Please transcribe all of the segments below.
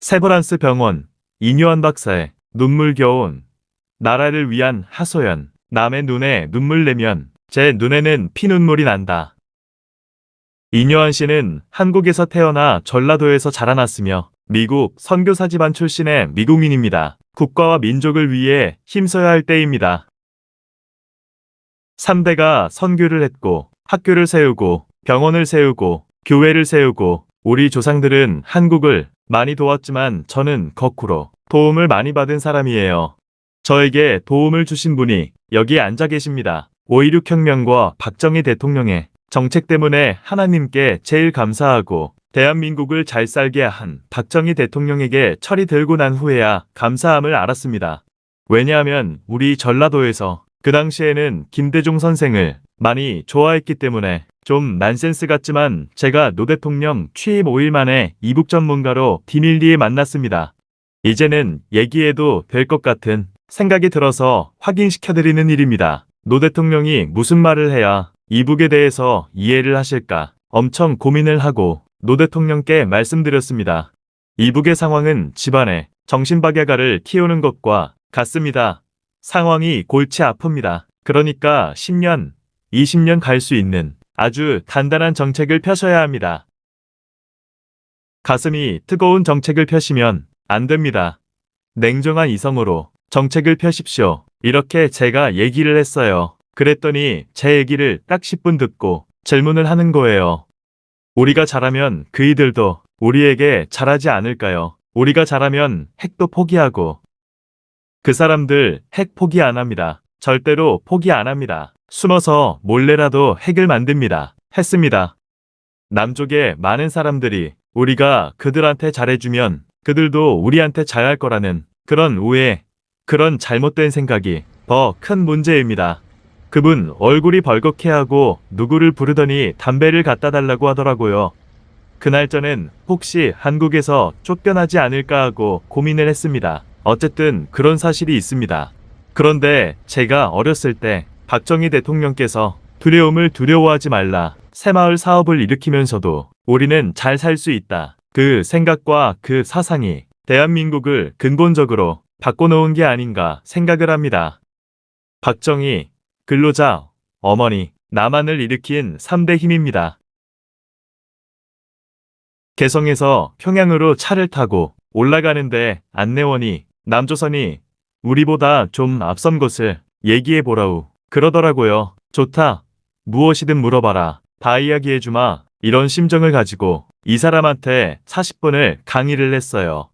세브란스 병원, 이뇨한 박사의 눈물겨운 나라를 위한 하소연. 남의 눈에 눈물 내면 제 눈에는 피눈물이 난다. 이뇨한 씨는 한국에서 태어나 전라도에서 자라났으며 미국 선교사 집안 출신의 미국인입니다. 국가와 민족을 위해 힘써야 할 때입니다. 3대가 선교를 했고 학교를 세우고 병원을 세우고 교회를 세우고 우리 조상들은 한국을 많이 도왔지만 저는 거꾸로 도움을 많이 받은 사람이에요. 저에게 도움을 주신 분이 여기 앉아 계십니다. 5.16 혁명과 박정희 대통령의 정책 때문에 하나님께 제일 감사하고 대한민국을 잘 살게 한 박정희 대통령에게 철이 들고 난 후에야 감사함을 알았습니다. 왜냐하면 우리 전라도에서 그 당시에는 김대중 선생을 많이 좋아했기 때문에 좀 난센스 같지만 제가 노 대통령 취임 5일 만에 이북 전문가로 비밀리에 만났습니다. 이제는 얘기해도 될 것 같은 생각이 들어서 확인시켜드리는 일입니다. 노 대통령이 무슨 말을 해야 이북에 대해서 이해를 하실까 엄청 고민을 하고 노 대통령께 말씀드렸습니다. 이북의 상황은 집안에 정신박야가를 키우는 것과 같습니다. 상황이 골치 아픕니다. 그러니까 10년, 20년 갈 수 있는 아주 단단한 정책을 펴셔야 합니다. 가슴이 뜨거운 정책을 펴시면 안 됩니다. 냉정한 이성으로 정책을 펴십시오. 이렇게 제가 얘기를 했어요. 그랬더니 제 얘기를 딱 10분 듣고 질문을 하는 거예요. 우리가 잘하면 그이들도 우리에게 잘하지 않을까요? 우리가 잘하면 핵도 포기하고 그 사람들 핵 포기 안 합니다. 절대로 포기 안 합니다. 숨어서 몰래라도 핵을 만듭니다. 했습니다. 남쪽의 많은 사람들이 우리가 그들한테 잘해주면 그들도 우리한테 잘할 거라는 그런 오해, 그런 잘못된 생각이 더 큰 문제입니다. 그분 얼굴이 벌겋게 누구를 부르더니 담배를 갖다 달라고 하더라고요. 그날 저는 혹시 한국에서 쫓겨나지 않을까 하고 고민을 했습니다. 어쨌든 그런 사실이 있습니다. 그런데 제가 어렸을 때 박정희 대통령께서 두려움을 두려워하지 말라. 새마을 사업을 일으키면서도 우리는 잘 살 수 있다. 그 생각과 그 사상이 대한민국을 근본적으로 바꿔놓은 게 아닌가 생각을 합니다. 박정희, 근로자, 어머니, 남한을 일으킨 3대 힘입니다. 개성에서 평양으로 차를 타고 올라가는데 안내원이 남조선이 우리보다 좀 앞선 것을 얘기해 보라우. 그러더라고요. 좋다. 무엇이든 물어봐라. 다 이야기해 주마. 이런 심정을 가지고 이 사람한테 40분을 강의를 했어요.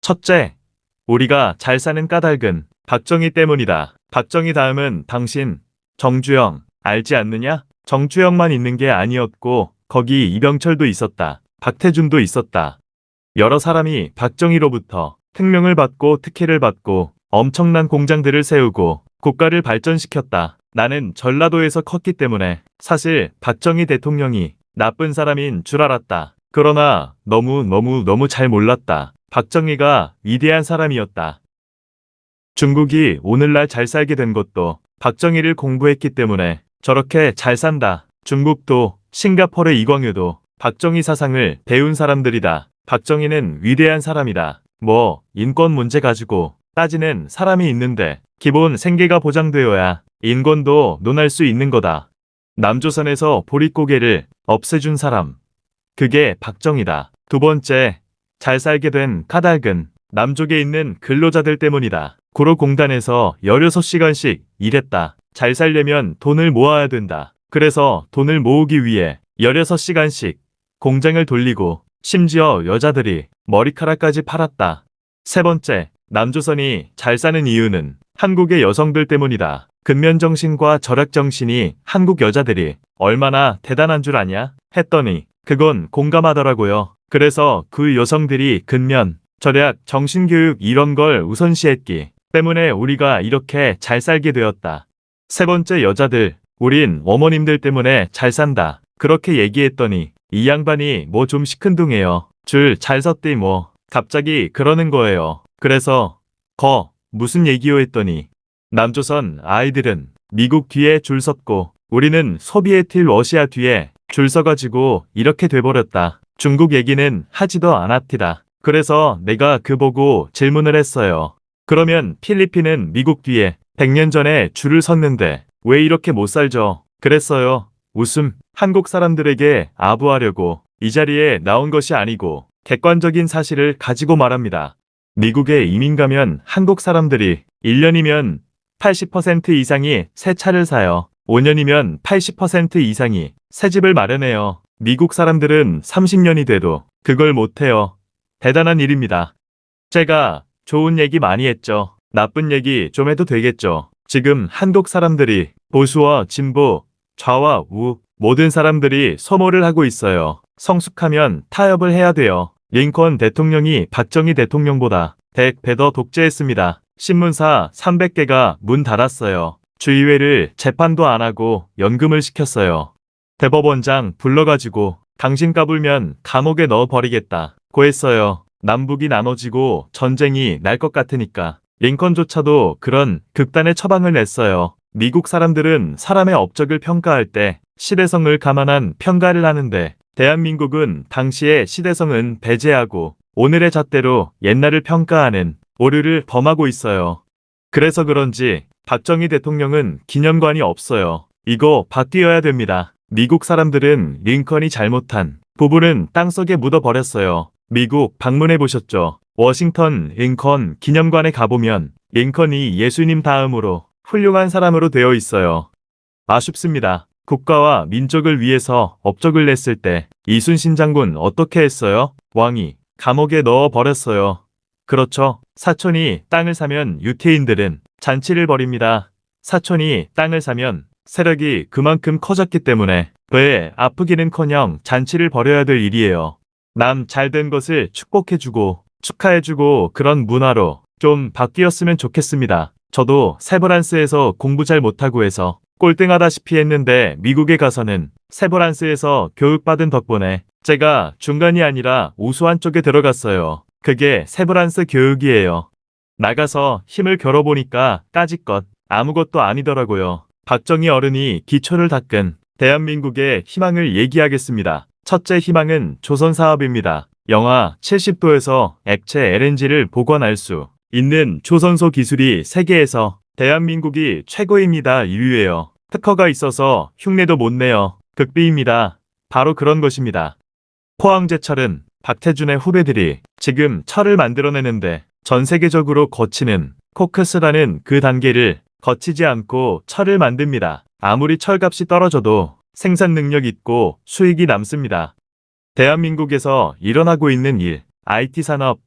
첫째, 우리가 잘 사는 까닭은 박정희 때문이다. 박정희 다음은 당신, 정주영, 알지 않느냐? 정주영만 있는 게 아니었고, 거기 이병철도 있었다. 박태준도 있었다. 여러 사람이 박정희로부터 특명을 받고 특혜를 받고 엄청난 공장들을 세우고 국가를 발전시켰다. 나는 전라도에서 컸기 때문에 사실 박정희 대통령이 나쁜 사람인 줄 알았다. 그러나 너무 너무 너무 잘 몰랐다. 박정희가 위대한 사람이었다. 중국이 오늘날 잘 살게 된 것도 박정희를 공부했기 때문에 저렇게 잘 산다. 중국도 싱가포르의 이광유도 박정희 사상을 배운 사람들이다. 박정희는 위대한 사람이다. 뭐 인권 문제 가지고 따지는 사람이 있는데 기본 생계가 보장되어야 인권도 논할 수 있는 거다. 남조선에서 보릿고개를 없애준 사람. 그게 박정희다. 두 번째, 잘 살게 된 까닭은 남쪽에 있는 근로자들 때문이다. 구로공단에서 16시간씩 일했다. 잘 살려면 돈을 모아야 된다. 그래서 돈을 모으기 위해 16시간씩 공장을 돌리고 심지어 여자들이 머리카락까지 팔았다. 세 번째, 남조선이 잘 사는 이유는 한국의 여성들 때문이다. 근면정신과 절약정신이 한국 여자들이 얼마나 대단한 줄 아냐? 했더니 그건 공감하더라고요. 그래서 그 여성들이 근면, 절약, 정신교육 이런 걸 우선시했기 때문에 우리가 이렇게 잘 살게 되었다. 세 번째 여자들, 우린 어머님들 때문에 잘 산다. 그렇게 얘기했더니 이 양반이 뭐 좀 시큰둥해요. 줄 잘 섰디 뭐. 갑자기 그러는 거예요. 그래서 거 무슨 얘기요 했더니 남조선 아이들은 미국 뒤에 줄 섰고 우리는 소비에트 러시아 뒤에 줄 서가지고 이렇게 돼버렸다. 중국 얘기는 하지도 않았디다. 그래서 내가 그 보고 질문을 했어요. 그러면 필리핀은 미국 뒤에 100년 전에 줄을 섰는데 왜 이렇게 못 살죠? 그랬어요. 웃음. 한국 사람들에게 아부하려고 이 자리에 나온 것이 아니고 객관적인 사실을 가지고 말합니다. 미국에 이민 가면 한국 사람들이 1년이면 80% 이상이 새 차를 사요. 5년이면 80% 이상이 새 집을 마련해요. 미국 사람들은 30년이 돼도 그걸 못해요. 대단한 일입니다. 제가 좋은 얘기 많이 했죠. 나쁜 얘기 좀 해도 되겠죠. 지금 한국 사람들이 보수와 진보, 좌와 우 모든 사람들이 소모를 하고 있어요. 성숙하면 타협을 해야 돼요. 링컨 대통령이 박정희 대통령보다 100배 더 독재했습니다. 신문사 300개가 문 닫았어요. 주의회를 재판도 안 하고 연금을 시켰어요. 대법원장 불러가지고 당신 까불면 감옥에 넣어버리겠다. 고 했어요. 남북이 나눠지고 전쟁이 날 것 같으니까. 링컨조차도 그런 극단의 처방을 냈어요. 미국 사람들은 사람의 업적을 평가할 때 시대성을 감안한 평가를 하는데 대한민국은 당시의 시대성은 배제하고 오늘의 잣대로 옛날을 평가하는 오류를 범하고 있어요. 그래서 그런지 박정희 대통령은 기념관이 없어요. 이거 바뀌어야 됩니다. 미국 사람들은 링컨이 잘못한 부분은 땅속에 묻어버렸어요. 미국 방문해 보셨죠? 워싱턴 링컨 기념관에 가보면 링컨이 예수님 다음으로 훌륭한 사람으로 되어 있어요. 아쉽습니다. 국가와 민족을 위해서 업적을 냈을 때 이순신 장군 어떻게 했어요? 왕이 감옥에 넣어 버렸어요. 그렇죠. 사촌이 땅을 사면 유태인들은 잔치를 벌입니다. 사촌이 땅을 사면 세력이 그만큼 커졌기 때문에 왜 아프기는커녕 잔치를 벌여야 될 일이에요. 남 잘 된 것을 축복해주고 축하해주고 그런 문화로 좀 바뀌었으면 좋겠습니다. 저도 세브란스에서 공부 잘 못하고 해서 꼴등하다시피 했는데 미국에 가서는 세브란스에서 교육받은 덕분에 제가 중간이 아니라 우수한 쪽에 들어갔어요. 그게 세브란스 교육이에요. 나가서 힘을 겨뤄보니까 까짓것 아무것도 아니더라고요. 박정희 어른이 기초를 닦은 대한민국의 희망을 얘기하겠습니다. 첫째 희망은 조선 사업입니다. 영하 70도에서 액체 LNG를 보관할 수 있는 조선소 기술이 세계에서 대한민국이 최고입니다. 인류예요. 특허가 있어서 흉내도 못 내요. 극비입니다. 바로 그런 것입니다. 포항제철은 박태준의 후배들이 지금 철을 만들어내는데 전 세계적으로 거치는 코크스라는 그 단계를 거치지 않고 철을 만듭니다. 아무리 철값이 떨어져도 생산 능력 있고 수익이 남습니다. 대한민국에서 일어나고 있는 일, IT 산업,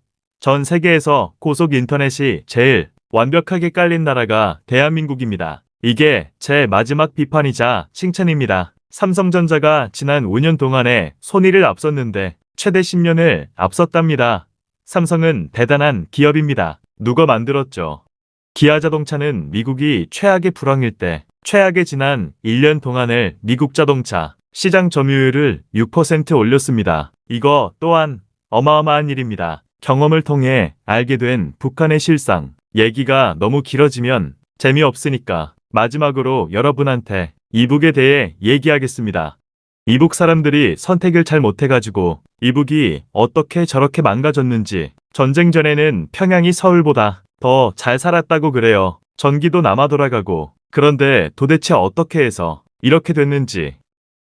전 세계에서 고속 인터넷이 제일 완벽하게 깔린 나라가 대한민국입니다. 이게 제 마지막 비판이자 칭찬입니다. 삼성전자가 지난 5년 동안에 손위를 앞섰는데 최대 10년을 앞섰답니다. 삼성은 대단한 기업입니다. 누가 만들었죠? 기아 자동차는 미국이 최악의 불황일 때 최악의 지난 1년 동안을 미국 자동차 시장 점유율을 6% 올렸습니다. 이거 또한 어마어마한 일입니다. 경험을 통해 알게 된 북한의 실상. 얘기가 너무 길어지면 재미없으니까 마지막으로 여러분한테 이북에 대해 얘기하겠습니다. 이북 사람들이 선택을 잘 못해가지고 이북이 어떻게 저렇게 망가졌는지 전쟁 전에는 평양이 서울보다 더 잘 살았다고 그래요. 전기도 남아 돌아가고 그런데 도대체 어떻게 해서 이렇게 됐는지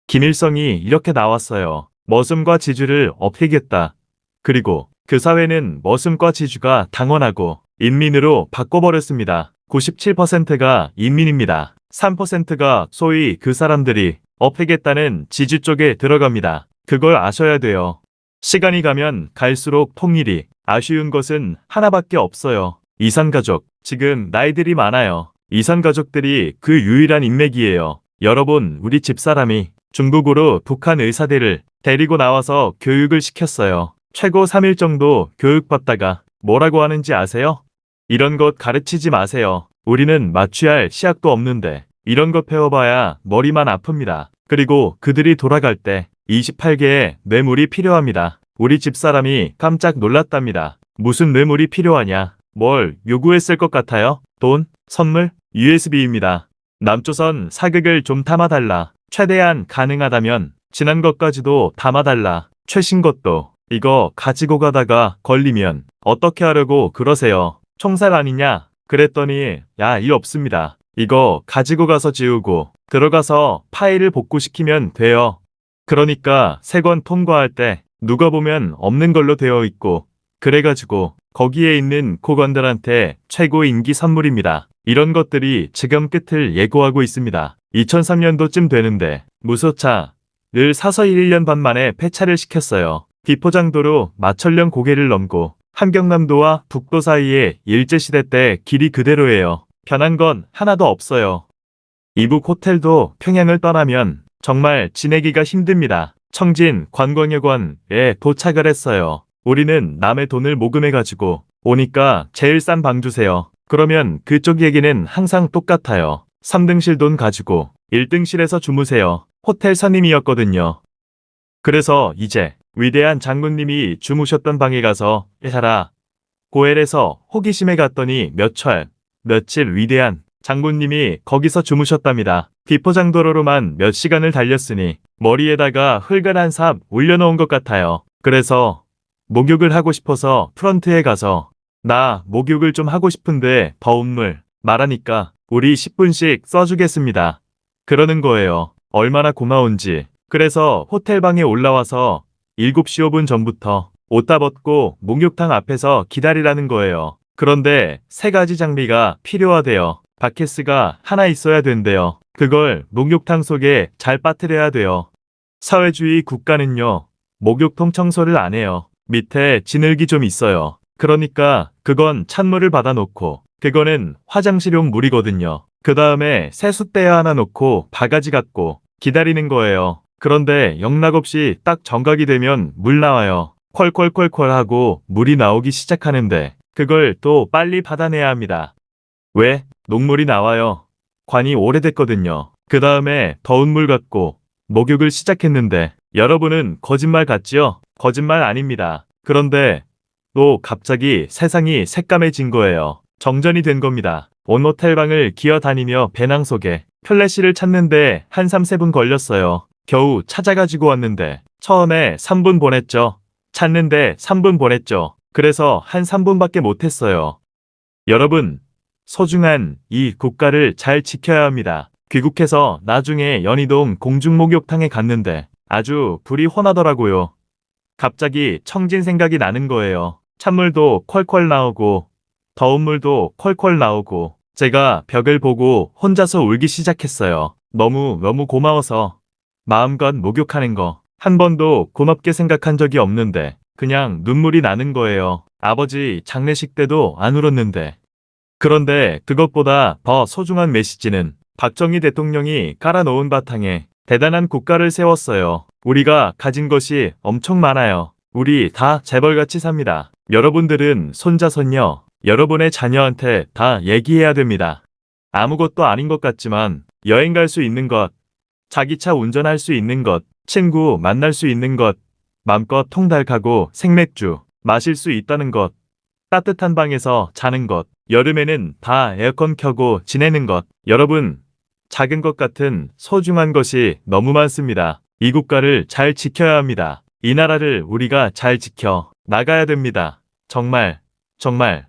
김일성이 이렇게 나왔어요. 머슴과 지주를 없애겠다. 그리고 그 사회는 머슴과 지주가 당원하고 인민으로 바꿔버렸습니다. 97%가 인민입니다. 3%가 소위 그 사람들이 없애겠다는 지주 쪽에 들어갑니다. 그걸 아셔야 돼요. 시간이 가면 갈수록 통일이 아쉬운 것은 하나밖에 없어요. 이산가족. 지금 나이들이 많아요. 이산가족들이 그 유일한 인맥이에요. 여러분, 우리 집사람이 중국으로 북한 의사들을 데리고 나와서 교육을 시켰어요. 최고 3일 정도 교육받다가 뭐라고 하는지 아세요? 이런 것 가르치지 마세요. 우리는 마취할 시약도 없는데 이런 것 배워봐야 머리만 아픕니다. 그리고 그들이 돌아갈 때 28개의 뇌물이 필요합니다. 우리 집사람이 깜짝 놀랐답니다. 무슨 뇌물이 필요하냐? 뭘 요구했을 것 같아요? 돈? 선물? USB입니다. 남조선 사극을 좀 담아달라. 최대한 가능하다면 지난 것까지도 담아달라. 최신 것도 이거 가지고 가다가 걸리면 어떻게 하려고 그러세요? 총살 아니냐? 그랬더니 야, 일 없습니다. 이거 가지고 가서 지우고 들어가서 파일을 복구시키면 돼요. 그러니까 세권 통과할 때 누가 보면 없는 걸로 되어 있고 그래가지고 거기에 있는 고관들한테 최고 인기 선물입니다. 이런 것들이 지금 끝을 예고하고 있습니다. 2003년도쯤 되는데 무소차를 사서 1년 반 만에 폐차를 시켰어요. 비포장도로 마천령 고개를 넘고 함경남도와 북도 사이에 일제시대 때 길이 그대로예요. 변한 건 하나도 없어요. 이북 호텔도 평양을 떠나면 정말 지내기가 힘듭니다. 청진 관광여관에 도착을 했어요. 우리는 남의 돈을 모금해가지고 오니까 제일 싼 방 주세요. 그러면 그쪽 얘기는 항상 똑같아요. 3등실 돈 가지고 1등실에서 주무세요. 호텔 선임이었거든요. 그래서 이제 위대한 장군님이 주무셨던 방에 가서 예사라 고엘에서 호기심에 갔더니 몇 철, 며칠 위대한 장군님이 거기서 주무셨답니다. 비포장도로로만 몇 시간을 달렸으니 머리에다가 흙을 한 삽 올려놓은 것 같아요. 그래서 목욕을 하고 싶어서 프런트에 가서 나 목욕을 좀 하고 싶은데 더운 물 말하니까 우리 10분씩 써주겠습니다. 그러는 거예요. 얼마나 고마운지. 그래서 호텔방에 올라와서 7시 5분 전부터 옷 다 벗고 목욕탕 앞에서 기다리라는 거예요. 그런데 세 가지 장비가 필요하대요. 바켓스가 하나 있어야 된대요. 그걸 목욕탕 속에 잘 빠뜨려야 돼요. 사회주의 국가는요, 목욕통 청소를 안 해요. 밑에 진흙이 좀 있어요. 그러니까 그건 찬물을 받아놓고, 그거는 화장실용 물이거든요. 그 다음에 세숫대야 하나 놓고 바가지 갖고 기다리는 거예요. 그런데 영락없이 딱 정각이 되면 물 나와요. 콸콸콸콸 하고 물이 나오기 시작하는데 그걸 또 빨리 받아내야 합니다. 왜? 녹물이 나와요. 관이 오래됐거든요. 그 다음에 더운 물 갖고 목욕을 시작했는데 여러분은 거짓말 같지요? 거짓말 아닙니다. 그런데 또 갑자기 세상이 새까매진 거예요. 정전이 된 겁니다. 온 호텔방을 기어다니며 배낭 속에 플래시를 찾는데 한 3, 4분 걸렸어요. 겨우 찾아가지고 왔는데 처음에 3분 보냈죠. 찾는데 3분 보냈죠. 그래서 한 3분밖에 못했어요. 여러분, 소중한 이 국가를 잘 지켜야 합니다. 귀국해서 나중에 연희동 공중목욕탕에 갔는데 아주 불이 혼하더라고요. 갑자기 청진 생각이 나는 거예요. 찬물도 콸콸 나오고 더운 물도 콸콸 나오고 제가 벽을 보고 혼자서 울기 시작했어요. 너무 너무 고마워서 마음껏 목욕하는 거 한 번도 고맙게 생각한 적이 없는데 그냥 눈물이 나는 거예요. 아버지 장례식 때도 안 울었는데. 그런데 그것보다 더 소중한 메시지는 박정희 대통령이 깔아놓은 바탕에 대단한 국가를 세웠어요. 우리가 가진 것이 엄청 많아요. 우리 다 재벌같이 삽니다. 여러분들은 손자, 손녀, 여러분의 자녀한테 다 얘기해야 됩니다. 아무것도 아닌 것 같지만 여행 갈 수 있는 것, 자기 차 운전할 수 있는 것, 친구 만날 수 있는 것, 맘껏 통달하고 생맥주 마실 수 있다는 것, 따뜻한 방에서 자는 것, 여름에는 다 에어컨 켜고 지내는 것, 여러분, 작은 것 같은 소중한 것이 너무 많습니다. 이 국가를 잘 지켜야 합니다. 이 나라를 우리가 잘 지켜 나가야 됩니다. 정말, 정말